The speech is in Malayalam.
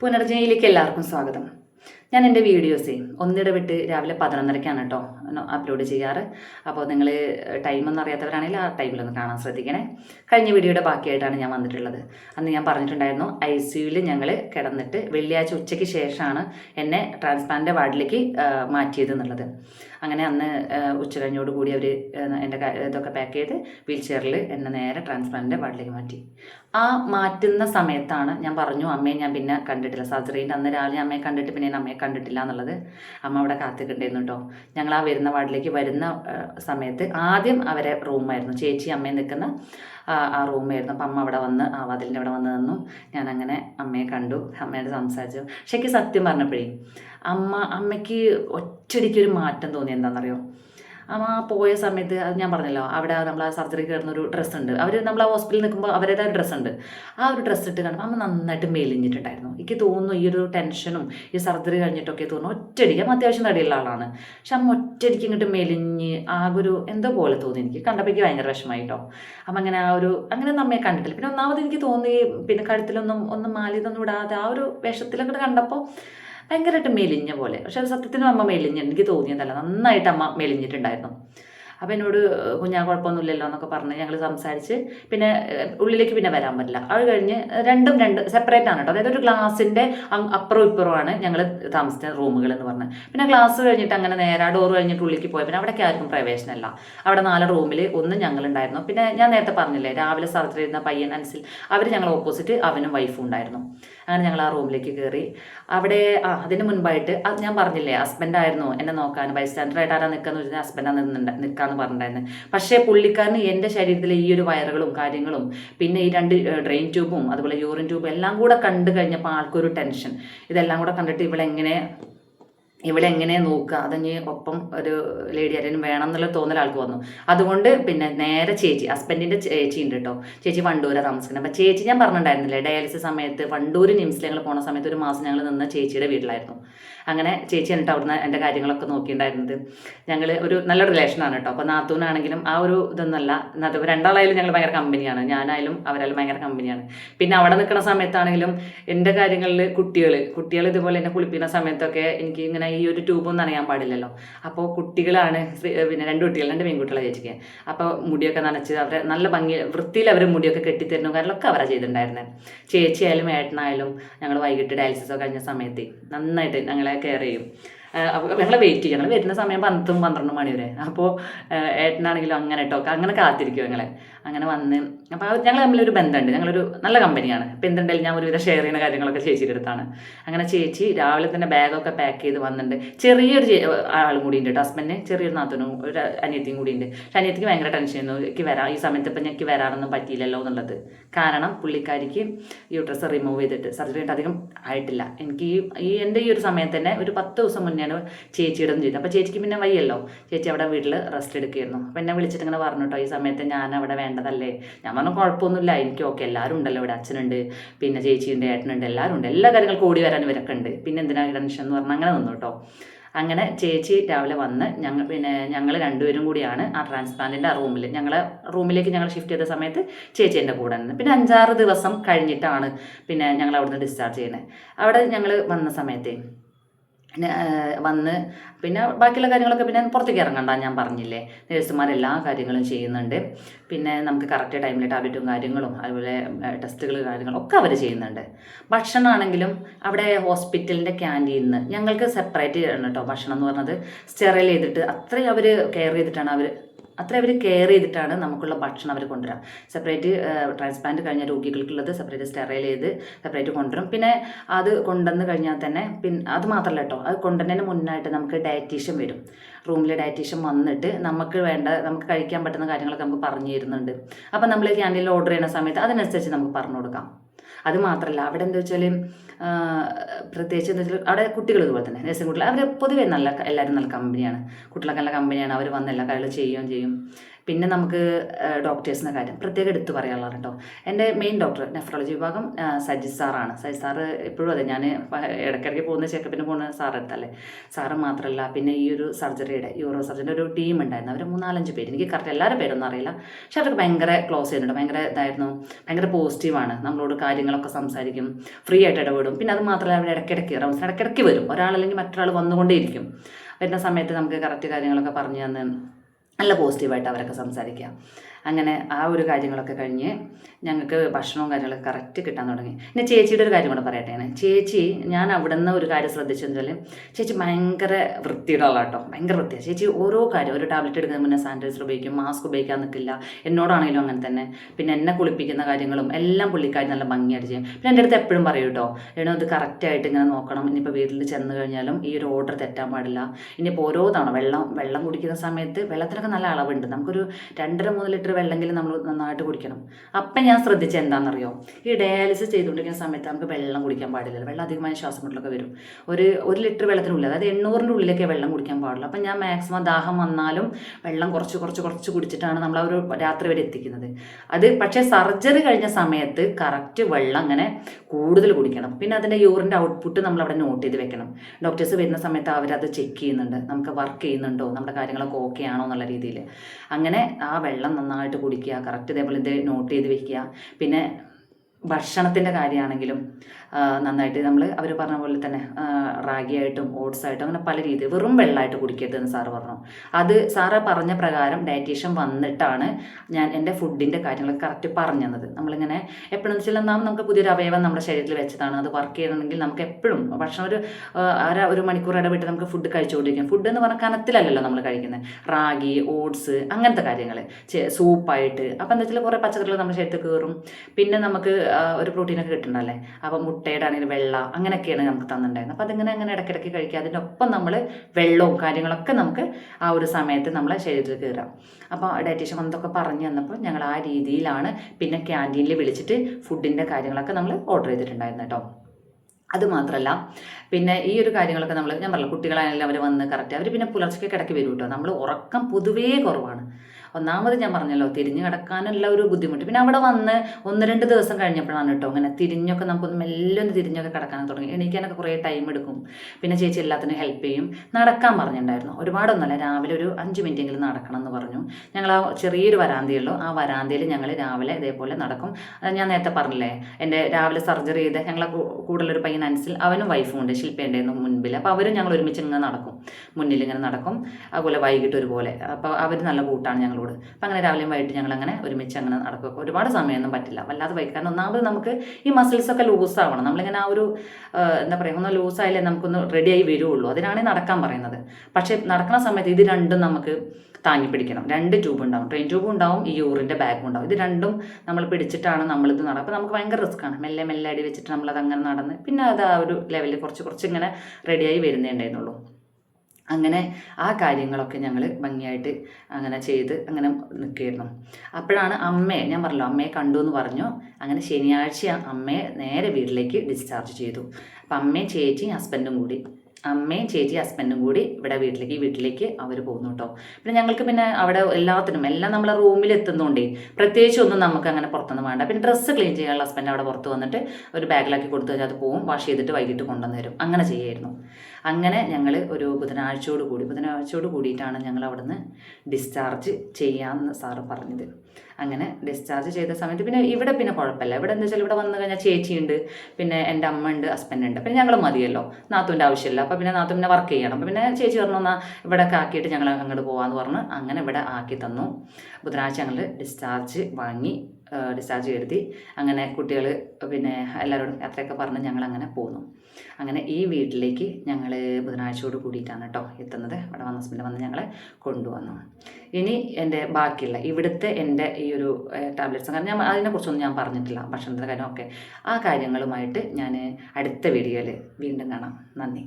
പുനർജനിയിലേക്ക് എല്ലാവർക്കും സ്വാഗതം. ഞാൻ എന്റെ വീഡിയോസേ ഒന്നിടവിട്ട് രാവിലെ പതിനൊന്നരയ്ക്കാണ് കേട്ടോ അപ്ലോഡ് ചെയ്യാറ്. അപ്പോൾ നിങ്ങൾ ടൈമൊന്നും അറിയാത്തവരാണെങ്കിൽ ആ ടൈമിലൊന്ന് കാണാൻ ശ്രദ്ധിക്കണേ. കഴിഞ്ഞ വീഡിയോയുടെ ബാക്കിയായിട്ടാണ് ഞാൻ വന്നിട്ടുള്ളത്. അന്ന് ഞാൻ പറഞ്ഞിട്ടുണ്ടായിരുന്നു ഐ സിയുയിൽ ഞങ്ങൾ കിടന്നിട്ട് വെള്ളിയാഴ്ച ഉച്ചയ്ക്ക് ശേഷമാണ് എന്നെ ട്രാൻസ്പ്ലാന്റ് വാർഡിലേക്ക് മാറ്റിയത് എന്നുള്ളത്. അങ്ങനെ അന്ന് ഉച്ച കഴിഞ്ഞോട് കൂടി അവർ എന്റെ ഇതൊക്കെ പാക്ക് ചെയ്ത് വീൽ ചെയറിൽ എന്നെ നേരെ ട്രാൻസ്പ്ലാന്റ് വാർഡിലേക്ക് മാറ്റി. ആ മാറ്റുന്ന സമയത്താണ് ഞാൻ പറഞ്ഞു അമ്മയെ ഞാൻ പിന്നെ കണ്ടിട്ടില്ല. സർജറീന്റെ അന്ന് രാവിലെ അമ്മയെ കണ്ടിട്ട് പിന്നെ അമ്മയെ കണ്ടിട്ടില്ല എന്നുള്ളത് അമ്മ അവിടെ കാത്തിട്ടുണ്ടായിരുന്നു കേട്ടോ ഞങ്ങൾ ആ വരുന്ന വാർഡിലേക്ക് വരുന്ന സമയത്ത് ആദ്യം അവരെ റൂമായിരുന്നു. ചേച്ചി അമ്മയെ നിൽക്കുന്ന ആ, റൂമായിരുന്നു. അപ്പം അമ്മ അവിടെ വന്ന് ആ വാതിലിന്റെ അവിടെ വന്ന് നിന്നു. ഞാൻ അങ്ങനെ അമ്മയെ കണ്ടു. അമ്മയോട് സംസാരിച്ചു. പക്ഷേ സത്യം പറഞ്ഞപ്പോഴേ അമ്മ അമ്മയ്ക്ക് ഒറ്റയടിക്കൊരു മാറ്റം തോന്നി എന്താണെന്നറിയോ? അമ്മ പോയ സമയത്ത് അത് ഞാൻ പറഞ്ഞല്ലോ അവിടെ നമ്മൾ ആ സർജറി കയറുന്ന ഒരു ഡ്രസ്സ് ഉണ്ട്. അവർ നമ്മൾ ആ ഹോസ്പിറ്റലിൽ നിൽക്കുമ്പോൾ അവരുടേതായ ഡ്രസ്സ് ഉണ്ട്. ആ ഒരു ഡ്രസ്സ് ഇട്ട് കാണുമ്പോൾ അമ്മ നന്നായിട്ട് മെലിഞ്ഞിട്ടുണ്ടായിരുന്നു. എനിക്ക് തോന്നുന്നു ഈ ഒരു ടെൻഷനും ഈ സർജറി കഴിഞ്ഞിട്ടൊക്കെ തോന്നുന്നു. ഒറ്റയടിക്ക് അമ്മ അത്യാവശ്യം തടിയുള്ള ആളാണ്. പക്ഷെ അമ്മ ഒറ്റയടിക്ക് ഇങ്ങോട്ട് മെലിഞ്ഞ് ആകെ ഒരു എന്തോ പോലെ തോന്നി എനിക്ക്. കണ്ടപ്പോൾ എനിക്ക് ഭയങ്കര വിഷമമായി കേട്ടോ അമ്മ അങ്ങനെ ആ ഒരു അങ്ങനെ നമ്മെ കണ്ടിട്ടില്ല. പിന്നെ ഒന്നാമത് എനിക്ക് തോന്നി പിന്നെ കഴുത്തിലൊന്നും ഒന്നും മാലിതൊന്നും ഇടാതെ ആ ഒരു വേഷത്തിലൊക്കെ കണ്ടപ്പോൾ ഭയങ്കരമായിട്ട് മെലിഞ്ഞ പോലെ. പക്ഷെ അത് സത്യത്തിനും അമ്മ മെലിഞ്ഞ എനിക്ക് തോന്നിയതല്ല. നന്നായിട്ട് അമ്മ മെലിഞ്ഞിട്ടുണ്ടായിരുന്നു. അപ്പം എന്നോട് കുഞ്ഞാ കുഴപ്പമൊന്നുമില്ലല്ലോ എന്നൊക്കെ പറഞ്ഞ് ഞങ്ങൾ സംസാരിച്ച് പിന്നെ ഉള്ളിലേക്ക് പിന്നെ വരാൻ പറ്റില്ല. അത് കഴിഞ്ഞ് രണ്ടും രണ്ട് സെപ്പറേറ്റ് ആണ് കേട്ടോ. അതായത് ഒരു ഗ്ലാസിന്റെ അപ്പുറം ഇപ്പുറമാണ് ഞങ്ങൾ താമസിച്ച റൂമുകൾ എന്ന് പറഞ്ഞത് പിന്നെ ഗ്ലാസ് കഴിഞ്ഞിട്ട് അങ്ങനെ നേരെ ഡോർ കഴിഞ്ഞിട്ട് ഉള്ളിലേക്ക് പോയി. പിന്നെ അവിടേക്ക് ആർക്കും പ്രവേശനമല്ല. അവിടെ നാല് റൂമിൽ ഒന്ന് ഞങ്ങളുണ്ടായിരുന്നു. പിന്നെ ഞാൻ നേരത്തെ പറഞ്ഞില്ലേ രാവിലെ സർജറി ചെയ്യുന്ന പയ്യൻ അൻസിൽ അവർ ഞങ്ങൾ ഓപ്പോസിറ്റ് അവനും വൈഫും ഉണ്ടായിരുന്നു. അങ്ങനെ ഞങ്ങൾ ആ റൂമിലേക്ക് കയറി അവിടെ ആ അതിന് മുൻപായിട്ട് ഞാൻ പറഞ്ഞില്ലേ ഹസ്ബൻഡായിരുന്നു എന്നെ നോക്കാൻ. ബൈസ്റ്റാൻഡർ ആയിട്ട് ആരാ നിൽക്കാന്ന് ഹസ്ബൻഡാണ് നിന്നുണ്ട് നിൽക്കാന്ന് പറഞ്ഞിട്ടുണ്ടായിരുന്നു. പക്ഷേ പുള്ളിക്കാരന് എന്റെ ശരീരത്തിലെ ഈ ഒരു വയറുകളും കാര്യങ്ങളും പിന്നെ ഈ രണ്ട് ഡ്രെയിൻ ട്യൂബും അതുപോലെ യൂറിൻ ട്യൂബും എല്ലാം കൂടെ കണ്ടു കഴിഞ്ഞപ്പോൾ ആൾക്കൊരു ടെൻഷൻ ഇതെല്ലാം കൂടെ കണ്ടിട്ട് ഇവളെങ്ങനെ ഇവിടെ എങ്ങനെ നോക്കുക? അതഞ്ഞ് ഒപ്പം ഒരു ലേഡി ആരെങ്കിലും വേണം എന്നുള്ള തോന്നൽ ആൾക്ക് വന്നു. അതുകൊണ്ട് പിന്നെ നേരെ ചേച്ചി ഹസ്ബൻഡിന്റെ ചേച്ചി ഉണ്ട് കേട്ടോ. ചേച്ചി വണ്ടൂരാ താമസിക്കുന്നത്. അപ്പം ചേച്ചി ഞാൻ പറഞ്ഞിട്ടുണ്ടായിരുന്നില്ലേ ഡയാലിസിസ് സമയത്ത് വണ്ടൂർ നിംസിൽ ഞങ്ങൾ പോണ സമയത്ത് ഒരു മാസം ഞങ്ങൾ നിന്ന ചേച്ചിയുടെ വീട്ടിലായിരുന്നു. അങ്ങനെ ചേച്ചി എന്നിട്ട് അവിടുന്ന് എന്റെ കാര്യങ്ങളൊക്കെ നോക്കിയിട്ടുണ്ടായിരുന്നത്. ഞങ്ങൾ ഒരു നല്ല റിലേഷനാണ് കേട്ടോ. അപ്പോൾ നാത്തൂനാണെങ്കിലും ആ ഒരു ഇതൊന്നല്ല അത് രണ്ടാളായാലും ഞങ്ങൾ ഭയങ്കര കമ്പനിയാണ് ഞാനായാലും അവരായാലും ഭയങ്കര കമ്പനിയാണ് പിന്നെ അവിടെ നിൽക്കുന്ന സമയത്താണെങ്കിലും എന്റെ കാര്യങ്ങളിൽ കുട്ടികൾ കുട്ടികൾ ഇതുപോലെ എന്നെ കുളിപ്പിക്കുന്ന സമയത്തൊക്കെ എനിക്ക് ഇങ്ങനെ ഈ ഒരു ട്യൂബൊന്നും നനയാൻ പാടില്ലല്ലോ. അപ്പോൾ കുട്ടികളാണ് പിന്നെ രണ്ട് കുട്ടികൾ രണ്ട് പെൺകുട്ടികളെ ചേച്ചിക്ക്. അപ്പോൾ മുടിയൊക്കെ നനച്ച് അവരെ നല്ല ഭംഗി വൃത്തിയിൽ അവർ മുടിയൊക്കെ കെട്ടിത്തരുന്നു കാര്യങ്ങളൊക്കെ അവരാ ചെയ്തിട്ടുണ്ടായിരുന്നത് ചേച്ചിയായാലും ഏട്ടനായാലും ഞങ്ങൾ വൈകിട്ട് ഡയാലിസിസ് ഒക്കെ കഴിഞ്ഞ സമയത്ത് നന്നായിട്ട് ഞങ്ങളെ കെയർ ചെയ്യും. ഞങ്ങൾ വെയിറ്റ് ചെയ്യും. ഞങ്ങൾ വരുന്ന സമയം പത്തും പന്ത്രണ്ട് മണി വരെ. അപ്പോൾ ഏട്ടനാണെങ്കിലും അങ്ങനെ കേട്ടോ അങ്ങനെ കാത്തിരിക്കും ഞങ്ങളെ. അങ്ങനെ വന്ന്. അപ്പോൾ ഞങ്ങൾ തമ്മിലൊരു ബന്ധമുണ്ട് ഞങ്ങളൊരു നല്ല കമ്പനിയാണ് അപ്പോൾ എന്തുണ്ടെങ്കിലും ഞാൻ ഒരുവിധം ഷെയർ ചെയ്യുന്ന കാര്യങ്ങളൊക്കെ ചേച്ചിയുടെ അടുത്താണ്. അങ്ങനെ ചേച്ചി രാവിലെ തന്നെ ബാഗൊക്കെ പാക്ക് ചെയ്ത് വന്നിട്ടുണ്ട് ചെറിയൊരു ആളും കൂടി ഉണ്ട് കേട്ടോ ഹസ്ബൻഡിന് ചെറിയൊരു നാത്തനും ഒരു അനിയത്തിയും കൂടി ഉണ്ട്. പക്ഷെ അനിയത്തിക്ക് ഭയങ്കര ടെൻഷൻ ആയിരുന്നു. എനിക്ക് വരാം ഈ സമയത്ത് ഇപ്പം എനിക്ക് വരാനൊന്നും പറ്റിയില്ലല്ലോ എന്നുള്ളത്. കാരണം പുള്ളിക്കാരിക്ക് യൂട്രസ് റിമൂവ് ചെയ്തിട്ട് സർജറി അധികം ആയിട്ടില്ല. എനിക്ക് ഈ എന്റെ ഈ ഒരു സമയത്ത് തന്നെ ഒരു പത്ത് ദിവസം മുന്നെയാണ് ചേച്ചിയുടെ ചെയ്തത്. അപ്പോൾ ചേച്ചിക്ക് പിന്നെ വയ്യല്ലോ. ചേച്ചി അവിടെ വീട്ടിൽ റെസ്റ്റ് എടുക്കുകയായിരുന്നു. അപ്പോൾ എന്നെ വിളിച്ചിട്ട് ഇങ്ങനെ പറഞ്ഞു കേട്ടോ ഈ സമയത്ത് ഞാൻ അവിടെ വേണ്ടതല്ലേ? ഞാൻ പറഞ്ഞു കുഴപ്പമൊന്നുമില്ല എനിക്ക് ഓക്കെ എല്ലാവരും ഉണ്ടല്ലോ ഇവിടെ. അച്ഛനുണ്ട് പിന്നെ ചേച്ചിയുണ്ട് ഏട്ടനുണ്ട് എല്ലാവരും ഉണ്ട്. എല്ലാ കാര്യങ്ങൾക്കും ഓടി വരാൻ ഇവരൊക്കെ ഉണ്ട്. പിന്നെ എന്തിനാണ് ടെൻഷൻ എന്ന് പറഞ്ഞാൽ അങ്ങനെ നിന്നു കേട്ടോ അങ്ങനെ ചേച്ചി രാവിലെ വന്ന് ഞങ്ങൾ പിന്നെ ഞങ്ങൾ രണ്ടുപേരും കൂടിയാണ് ആ ട്രാൻസ്പ്ലാന്റിന്റെ ആ റൂമിൽ ഞങ്ങളെ റൂമിലേക്ക് ഞങ്ങൾ ഷിഫ്റ്റ് ചെയ്ത സമയത്ത് ചേച്ചി എന്റെ കൂടെ നിന്ന്. പിന്നെ അഞ്ചാറ് ദിവസം കഴിഞ്ഞിട്ടാണ് പിന്നെ ഞങ്ങൾ അവിടുന്ന് ഡിസ്ചാർജ് ചെയ്യുന്നത്. അവിടെ ഞങ്ങൾ വന്ന സമയത്തെ വന്ന് പിന്നെ ബാക്കിയുള്ള കാര്യങ്ങളൊക്കെ പിന്നെ പുറത്തേക്ക് ഇറങ്ങണ്ട ഞാൻ പറഞ്ഞില്ലേ? നേഴ്സുമാർ എല്ലാ കാര്യങ്ങളും ചെയ്യുന്നുണ്ട്. പിന്നെ നമുക്ക് കറക്റ്റ് ടൈമിൽ ടാബ്ലറ്റും കാര്യങ്ങളും അതുപോലെ ടെസ്റ്റുകൾ കാര്യങ്ങളും ഒക്കെ അവർ ചെയ്യുന്നുണ്ട്. ഭക്ഷണമാണെങ്കിലും അവിടെ ഹോസ്പിറ്റലിന്റെ ക്യാന്റീനിൽ നിന്ന് ഞങ്ങൾക്ക് സെപ്പറേറ്റ് ചെയ്യണം കേട്ടോ ഭക്ഷണം എന്ന് പറഞ്ഞത്. സ്റ്റെറൈൽ ചെയ്തിട്ട് അത്രയും അവർ കെയർ ചെയ്തിട്ടാണ് അവർ അത്ര അവർ കെയർ ചെയ്തിട്ടാണ് നമുക്കുള്ള ഭക്ഷണം അവർ കൊണ്ടുവരാം. സെപ്പറേറ്റ് ട്രാൻസ്പ്ലാന്റ് കഴിഞ്ഞ രോഗികൾക്കുള്ളത് സെപ്പറേറ്റ് സ്റ്റെറൈൽ ചെയ്ത് സെപ്പറേറ്റ് കൊണ്ടുവരും. പിന്നെ അത് കൊണ്ടുവന്ന് കഴിഞ്ഞാൽ തന്നെ പിന്നെ അത് മാത്രമല്ല കേട്ടോ അത് കൊണ്ടുവരുന്നതിന് മുന്നായിട്ട് നമുക്ക് ഡയറ്റീഷ്യൻ വരും. റൂമിലെ ഡയറ്റീഷ്യൻ വന്നിട്ട് നമുക്ക് വേണ്ട നമുക്ക് കഴിക്കാൻ പറ്റുന്ന കാര്യങ്ങളൊക്കെ നമുക്ക് പറഞ്ഞു തരുന്നുണ്ട്. അപ്പം നമ്മൾ ക്യാന്റീനിൽ ഓർഡർ ചെയ്യുന്ന സമയത്ത് അതിനനുസരിച്ച് നമുക്ക് പറഞ്ഞു കൊടുക്കാം. അത് മാത്രമല്ല അവിടെ എന്താ വെച്ചാൽ പ്രത്യേകിച്ച് എന്താ വെച്ചാൽ അവിടെ കുട്ടികൾ ഇതുപോലെ തന്നെ. നേഴ്സിംഗ് കുട്ടികൾ. അവർ പൊതുവേ നല്ല എല്ലാവരും നല്ല കമ്പനിയാണ് കുട്ടികളൊക്കെ നല്ല കമ്പനിയാണ് അവർ വന്ന് എല്ലാ കാര്യങ്ങളും ചെയ്യുകയും ചെയ്യും. പിന്നെ നമുക്ക് ഡോക്ടേഴ്സിന്റെ കാര്യം പ്രത്യേകം എടുത്തു പറയാനുള്ളത് കേട്ടോ എന്റെ മെയിൻ ഡോക്ടർ നെഫ്രോളജി വിഭാഗം സജി സജിത് സാറാണ് സജിത് സാറ് എപ്പോഴും അതെ ഞാൻ ഇടയ്ക്കിടയ്ക്ക് പോകുന്ന ചെക്കപ്പിന് പോകുന്ന സാർ അടുത്തല്ലേ? സാറ് മാത്രമല്ല പിന്നെ ഈ ഒരു സർജറിയുടെ യൂറോ സർജറിന്റെ ഒരു ടീം ഉണ്ടായിരുന്നു. അവർ മൂന്നാലഞ്ച് പേര്. എനിക്ക് കറക്റ്റ് എല്ലാവരുടെ പേരൊന്നും അറിയില്ല. പക്ഷെ അവർക്ക് ഭയങ്കര ക്ലോസ് ചെയ്യുന്നുണ്ട്. ഭയങ്കര ഇതായിരുന്നു. ഭയങ്കര പോസിറ്റീവാണ് നമ്മളോട് കാര്യങ്ങളൊക്കെ സംസാരിക്കും. ഫ്രീ ആയിട്ട് ഇടപെടും. പിന്നെ അത് മാത്രമല്ല അവർ ഇടയ്ക്കിടയ്ക്ക് റൗണ്ട്സിന് ഇടയ്ക്കിടയ്ക്ക് വരും. ഒരാളല്ലെങ്കിൽ മറ്റൊരാൾ വന്നുകൊണ്ടേയിരിക്കും. വരുന്ന സമയത്ത് നമുക്ക് കറക്റ്റ് കാര്യങ്ങളൊക്കെ പറഞ്ഞു തന്ന് നല്ല പോസിറ്റീവായിട്ട് അവരൊക്കെ സംസാരിക്കുക. അങ്ങനെ ആ ഒരു കാര്യങ്ങളൊക്കെ കഴിഞ്ഞ് ഞങ്ങൾക്ക് ഭക്ഷണവും കാര്യങ്ങളൊക്കെ കറക്റ്റ് കിട്ടാൻ തുടങ്ങി. പിന്നെ ചേച്ചിയുടെ ഒരു കാര്യം കൂടെ പറയട്ടെ. ചേച്ചി ഞാൻ അവിടെ നിന്ന് ഒരു കാര്യം ശ്രദ്ധിച്ചെന്ന് വെച്ചാൽ ചേച്ചി ഭയങ്കര വൃത്തിയുടെ ആളാട്ടോ. ഭയങ്കര വൃത്തിയാണ് ചേച്ചി ഓരോ കാര്യം ഒരു ടാബ്ലറ്റ് എടുക്കുന്ന മുന്നേ സാനിറ്റൈസർ ഉപയോഗിക്കും മാസ്ക് ഉപയോഗിക്കാൻ നിൽക്കില്ല എന്നോടാണെങ്കിലും അങ്ങനെ തന്നെ. പിന്നെ എന്നെ കുളിപ്പിക്കുന്ന കാര്യങ്ങളും എല്ലാം പുള്ളിക്കാരി നല്ല ഭംഗിയായിട്ട് ചെയ്യും. പിന്നെ എന്റെ അടുത്ത് എപ്പോഴും പറയും കേട്ടോ എടോ ഇത് കറക്റ്റായിട്ട് ഇങ്ങനെ നോക്കണം. ഇനിയിപ്പോൾ വീട്ടിൽ ചെന്ന് കഴിഞ്ഞാലും ഈ ഒരു ഓർഡർ തെറ്റാൻ പാടില്ല. ഇനിയിപ്പോൾ ഓരോ തവണ വെള്ളം വെള്ളം കുടിക്കുന്ന സമയത്ത് വെള്ളത്തിനൊക്കെ നല്ല അളവുണ്ട്. നമുക്കൊരു രണ്ടര മൂന്ന് ലിറ്റർ വെള്ളമെങ്കിലും നമ്മൾ നന്നായിട്ട് കുടിക്കണം. അപ്പം ഞാൻ ശ്രദ്ധിച്ചത് എന്താണെന്നറിയോ? ഈ ഡയാലിസിസ് ചെയ്തുകൊണ്ടിരിക്കുന്ന സമയത്ത് നമുക്ക് വെള്ളം കുടിക്കാൻ പാടില്ല വെള്ളം അധികമായ ശ്വാസം മുട്ടലൊക്കെ വരും. ഒരു ഒരു ലിറ്റർ വെള്ളത്തിനുള്ളിൽ അതായത് എണ്ണൂറിന്റെ ഉള്ളിലൊക്കെ വെള്ളം കുടിക്കാൻ പാടുള്ളൂ അപ്പം ഞാൻ മാക്സിമം ദാഹം വന്നാലും വെള്ളം കുറച്ച് കുറച്ച് കുറച്ച് കുടിച്ചിട്ടാണ് നമ്മൾ ആ ഒരു രാത്രി വരെ എത്തിക്കുന്നത്. അത് പക്ഷേ സർജറി കഴിഞ്ഞ സമയത്ത് കറക്റ്റ് വെള്ളം അങ്ങനെ കൂടുതൽ കുടിക്കണം. പിന്നെ അതിന്റെ യൂറിന്റെ ഔട്ട്പുട്ട് നമ്മൾ അവിടെ നോട്ട് ചെയ്ത് വെക്കണം. ഡോക്ടേഴ്സ് വരുന്ന സമയത്ത് അവരത് ചെക്ക് ചെയ്യുന്നുണ്ട്. നമുക്ക് വർക്ക് ചെയ്യുന്നുണ്ടോ? നമ്മുടെ കാര്യങ്ങളൊക്കെ ഓക്കെ ആണോ എന്നുള്ള രീതിയിൽ. അങ്ങനെ ആ വെള്ളം നന്നായിട്ട് കുടിക്കുക കറക്റ്റ് ഇതേപോലെ ഇത് നോട്ട് ചെയ്ത് വെക്കുക. പിന്നെ ഭക്ഷണത്തിന്റെ കാര്യമാണെങ്കിലും നന്നായിട്ട് നമ്മൾ അവർ പറഞ്ഞ പോലെ തന്നെ റാഗിയായിട്ടും ഓട്സ് ആയിട്ടും അങ്ങനെ പല രീതിയിൽ വെറും വെള്ളമായിട്ട് കുടിക്കരുതെന്ന് സാറ് പറഞ്ഞു. അത് സാറ് പറഞ്ഞ പ്രകാരം ഡയറ്റീഷ്യൻ വന്നിട്ടാണ് ഞാൻ എന്റെ ഫുഡിന്റെ കാര്യങ്ങൾ കറക്റ്റ് പറഞ്ഞത്. നമ്മളിങ്ങനെ എപ്പോഴും വെച്ചാൽ നാം നമുക്ക് പുതിയൊരു അവയവം നമ്മുടെ ശരീരത്തിൽ വെച്ചതാണ്. അത് വർക്ക് ചെയ്യണമെങ്കിൽ നമുക്ക് എപ്പോഴും ഭക്ഷണം ഒരു അര ഒരു മണിക്കൂർ ഇടവിട്ട് നമുക്ക് ഫുഡ് കഴിച്ചുകൊണ്ടിരിക്കാം. ഫുഡ് എന്ന് പറഞ്ഞാൽ കനത്തിലല്ലല്ലോ നമ്മൾ കഴിക്കുന്നത്. റാഗി ഓട്സ് അങ്ങനത്തെ കാര്യങ്ങൾ സൂപ്പായിട്ട്. അപ്പം എന്താ വെച്ചാൽ കുറേ പച്ചക്കറികൾ നമ്മുടെ ശരീരത്തിൽ കയറും. പിന്നെ നമുക്ക് ഒരു പ്രോട്ടീനൊക്കെ കിട്ടുന്നുണ്ടല്ലേ അപ്പൊ മുട്ടയുടെ ആണെങ്കിൽ വെള്ള അങ്ങനെയൊക്കെയാണ് നമുക്ക് തന്നിട്ടുണ്ടായിരുന്നത്. അപ്പോൾ അതിങ്ങനെ അങ്ങനെ ഇടയ്ക്കിടയ്ക്ക് കഴിക്കുക. അതിന്റെ ഒപ്പം നമ്മൾ വെള്ളവും കാര്യങ്ങളൊക്കെ നമുക്ക് ആ ഒരു സമയത്ത് നമ്മളെ ശരീരത്തിൽ കയറാം. അപ്പോൾ ഡയറ്റീഷ്യൻ വന്നതൊക്കെ പറഞ്ഞു തന്നപ്പോൾ ഞങ്ങൾ ആ രീതിയിലാണ് പിന്നെ ക്യാന്റീനിൽ വിളിച്ചിട്ട് ഫുഡിന്റെ കാര്യങ്ങളൊക്കെ നമ്മൾ ഓർഡർ ചെയ്തിട്ടുണ്ടായിരുന്നു കേട്ടോ. അത് മാത്രമല്ല പിന്നെ ഈ ഒരു കാര്യങ്ങളൊക്കെ നമ്മൾ ഞാൻ പറഞ്ഞു കുട്ടികളായാലും അവർ വന്ന് കറക്റ്റ് അവർ പിന്നെ പുലർച്ചയ്ക്ക് കിടക്കി വരും കേട്ടോ. നമ്മൾ ഉറക്കം പൊതുവേ കുറവാണ്. ഒന്നാമത് ഞാൻ പറഞ്ഞല്ലോ തിരിഞ്ഞു കിടക്കാനുള്ള ഒരു ബുദ്ധിമുട്ട്. പിന്നെ അവിടെ വന്ന് ഒന്ന് രണ്ട് ദിവസം കഴിഞ്ഞപ്പോഴാണ് കേട്ടോ അങ്ങനെ തിരിഞ്ഞൊക്കെ നമുക്കൊന്ന് മെല്ലെ ഒന്ന് തിരിഞ്ഞൊക്കെ കിടക്കാനൊക്കെ തുടങ്ങി. എണീക്കാനൊക്കെ കുറേ ടൈം എടുക്കും. പിന്നെ ചേച്ചി എല്ലാത്തിനും ഹെൽപ്പ് ചെയ്യും. നടക്കാൻ പറഞ്ഞിട്ടുണ്ടായിരുന്നു. ഒരുപാടൊന്നുമല്ല രാവിലെ ഒരു അഞ്ച് മിനിറ്റെങ്കിലും നടക്കണം എന്ന് പറഞ്ഞു. ഞങ്ങൾ ആ ചെറിയൊരു വരാന്തയുള്ളൂ ആ വരാന്തയിൽ ഞങ്ങൾ രാവിലെ ഇതേപോലെ നടക്കും. ഞാൻ നേരത്തെ പറഞ്ഞില്ലേ എന്റെ രാവിലെ സർജറി ചെയ്ത് ഞങ്ങളെ കൂടുതലൊരു പയ്യൻ അനുസരിച്ച് അവനും വൈഫും ഉണ്ട് ശില്പേന്റെ മുൻപിൽ. അപ്പോൾ അവരും ഞങ്ങൾ ഒരുമിച്ച് ഇങ്ങനെ നടക്കും. മുന്നിൽ ഇങ്ങനെ നടക്കും. അതുപോലെ വൈകിട്ട് ഒരുപോലെ. അപ്പോൾ അവർ നല്ല കൂട്ടാണ് ഞങ്ങളോട് അപ്പം അങ്ങനെ രാവിലെയും വൈകിട്ട് ഞങ്ങൾ അങ്ങനെ ഒരുമിച്ച് അങ്ങനെ നടക്കുക ഒരുപാട് സമയമൊന്നും പറ്റില്ല. വല്ലാതെ വൈകി. കാരണം ഒന്നാമത് നമുക്ക് ഈ മസിൽസ് ഒക്കെ ലൂസ് ആവണം. നമ്മളിങ്ങനെ ആ ഒരു എന്താ പറയുക ഒന്ന് ലൂസ് ആയാലേ നമുക്കൊന്ന് റെഡിയായി വരുള്ളൂ. അതിനാണ് നടക്കാൻ പറയുന്നത്. പക്ഷേ നടക്കുന്ന സമയത്ത് ഇത് രണ്ടും നമുക്ക് താങ്ങി പിടിക്കണം. രണ്ട് ട്യൂബ് ഉണ്ടാവും. ട്രെയിൻ ട്യൂബും ഉണ്ടാവും ഈ യൂറിന്റെ ബാഗും ഉണ്ടാവും. ഇത് രണ്ടും നമ്മൾ പിടിച്ചിട്ടാണ് നമ്മളിത് നടക്കുക അപ്പോൾ നമുക്ക് ഭയങ്കര റിസ്ക്കാണ് മെല്ലെ മെല്ലെ അടി വെച്ചിട്ട് നമ്മളത് അങ്ങനെ നടന്ന് പിന്നെ അത് ആ ഒരു ലെവലിൽ കുറച്ച് കുറച്ച് ഇങ്ങനെ റെഡിയായി വരുന്നേ ഉണ്ടായിരുന്നുള്ളൂ. അങ്ങനെ ആ കാര്യങ്ങളൊക്കെ ഞങ്ങൾ ഭംഗിയായിട്ട് അങ്ങനെ ചെയ്ത് അങ്ങനെ നിൽക്കുകയായിരുന്നു അപ്പോഴാണ് അമ്മയെ ഞാൻ പറഞ്ഞല്ലോ അമ്മയെ കണ്ടു എന്ന് പറഞ്ഞു. അങ്ങനെ ശനിയാഴ്ച അമ്മയെ നേരെ വീട്ടിലേക്ക് ഡിസ്ചാർജ് ചെയ്തു. അപ്പം അമ്മയും ചേച്ചിയും ഹസ്ബൻഡും കൂടി. അമ്മയും ചേച്ചി ഹസ്ബൻഡും കൂടി ഇവിടെ വീട്ടിലേക്ക് വീട്ടിലേക്ക് അവർ പോകുന്നു കേട്ടോ പിന്നെ ഞങ്ങൾക്ക് പിന്നെ അവിടെ എല്ലാത്തിനും എല്ലാം നമ്മളെ റൂമിൽ എത്തുന്നതുകൊണ്ടേ പ്രത്യേകിച്ച് ഒന്നും നമുക്ക് അങ്ങനെ പുറത്തൊന്നും വേണ്ട. പിന്നെ ഡ്രസ്സ് ക്ലീൻ ചെയ്യാനുള്ള ഹസ്ബൻഡ് അവിടെ പുറത്ത് വന്നിട്ട് ഒരു ബാഗിലാക്കി കൊടുത്തു അത് പോകും വാഷ് ചെയ്തിട്ട് വൈകിട്ട് കൊണ്ടുവന്ന് തരും. അങ്ങനെ ചെയ്യായിരുന്നു. അങ്ങനെ ഞങ്ങൾ ഒരു ബുധനാഴ്ചയോട് കൂടി ബുധനാഴ്ചയോട് കൂടിയിട്ടാണ് ഞങ്ങൾ അവിടുന്ന് ഡിസ്ചാർജ് ചെയ്യാമെന്ന് സാറ് പറഞ്ഞത്. അങ്ങനെ ഡിസ്ചാർജ് ചെയ്ത സമയത്ത് പിന്നെ ഇവിടെ പിന്നെ കുഴപ്പമില്ല. ഇവിടെ എന്താ വെച്ചാൽ ഇവിടെ വന്നു കഴിഞ്ഞാൽ ചേച്ചിയുണ്ട് പിന്നെ എന്റെ അമ്മ ഉണ്ട് ഹസ്ബൻഡ് ഉണ്ട് പിന്നെ ഞങ്ങൾ മതിയല്ലോ. നാത്തൂന്റെ ആവശ്യമില്ല. അപ്പോൾ പിന്നെ നാത്തു പിന്നെ വർക്ക് ചെയ്യണം. അപ്പോൾ പിന്നെ ചേച്ചി പറഞ്ഞു എന്നാൽ ഇവിടെ ആക്കിയിട്ട് ഞങ്ങൾ അങ്ങോട്ട് പോകാമെന്ന് പറഞ്ഞ് അങ്ങനെ ഇവിടെ ആക്കി തന്നു. ബുധനാഴ്ച ഞങ്ങൾ ഡിസ്ചാർജ് വാങ്ങി ഡിസ്ചാർജ് എഴുതി. അങ്ങനെ കുട്ടികൾ പിന്നെ എല്ലാവരോടും യാത്രയൊക്കെ പറഞ്ഞ് ഞങ്ങൾ അങ്ങനെ പോന്നു. അങ്ങനെ ഈ വീട്ടിലേക്ക് ഞങ്ങൾ ബുധനാഴ്ചയോട് കൂടിയിട്ടാണ് കേട്ടോ എത്തുന്നത്. അവിടെ വന്ന ഹസ്ബൻഡ് വന്ന് ഞങ്ങളെ കൊണ്ടുവന്നു. ഇനി എന്റെ ബാക്കിയുള്ള ഇവിടുത്തെ എന്റെ ഈ ഒരു ടാബ്ലറ്റ്സ് കാരണം ഞാൻ അതിനെക്കുറിച്ചൊന്നും ഞാൻ പറഞ്ഞിട്ടില്ല ഭക്ഷണത്തിന്റെ കാര്യമൊക്കെ ആ കാര്യങ്ങളുമായിട്ട് ഞാൻ അടുത്ത വീഡിയോയിൽ വീണ്ടും കാണാം. നന്ദി.